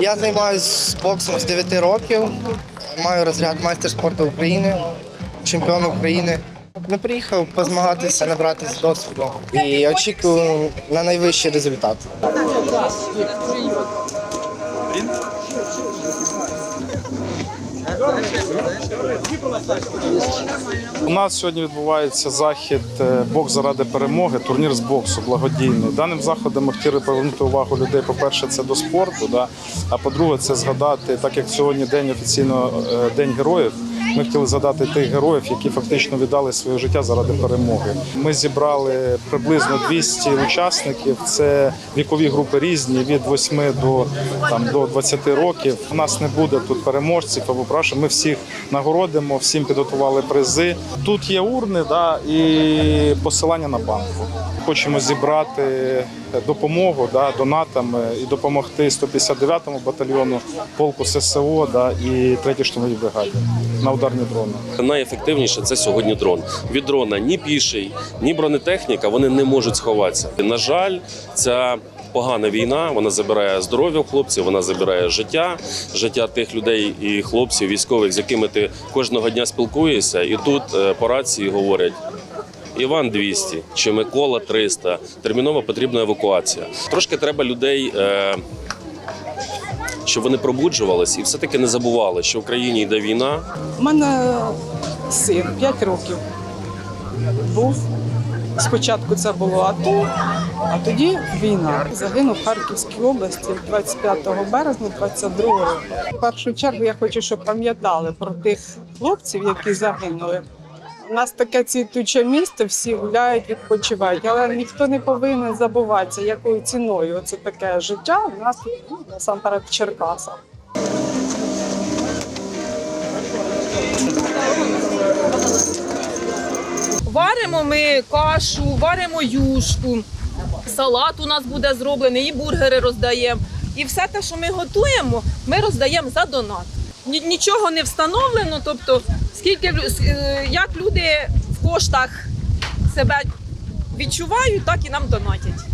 Я займаюся боксом з 9 років. Маю розряд майстер спорту України, чемпіон України. Не приїхав позмагатися, набратися досвіду і очікую на найвищий результат. У нас сьогодні відбувається захід е, бокс заради перемоги, турнір з боксу благодійний. Даним заходом ми хотіли привернути увагу людей. По-перше, це до спорту. Да? А по-друге, це згадати, так як сьогодні день офіційно е, день героїв. Ми хотіли згадати тих героїв, які фактично віддали своє життя заради перемоги. Ми зібрали приблизно 200 учасників. Це вікові групи різні від 8 до там до 20 років. У нас не буде тут переможців або прошу. Ми всіх нагородимо, всім підготували призи. Тут є урни, да, і посилання на банку. Хочемо зібрати допомогу да, донатами і допомогти 159-му батальйону полку ССО да, і 3-й штурмовій бригаді на ударні дрони. Найефективніше це сьогодні дрон. Від дрона ні піший, ні бронетехніка вони не можуть сховатися. На жаль, ця погана війна вона забирає здоров'я хлопців, вона забирає життя, життя тих людей і хлопців, військових, з якими ти кожного дня спілкуєшся, і тут е, по рації говорять. Іван 200 чи Микола 300. Терміново потрібна евакуація. Трошки треба людей, е, щоб вони пробуджувались і все-таки не забували, що в країні йде війна, У мене син 5 років був. Спочатку це було АТО, а тоді війна. Загинув в Харківській області 25 березня 22 року. В першу чергу я хочу, щоб пам'ятали про тих хлопців, які загинули. У нас таке цвітуче місто, всі гуляють, відпочивають, але ніхто не повинен забуватися, якою ціною це таке життя у нас ну, насамперед в Черкасах. Варимо ми кашу, варимо юшку, салат у нас буде зроблений, і бургери роздаємо. І все те, що ми готуємо, ми роздаємо за донат. Нічого не встановлено, тобто скільки е, як люди в коштах себе відчувають, так і нам донатять.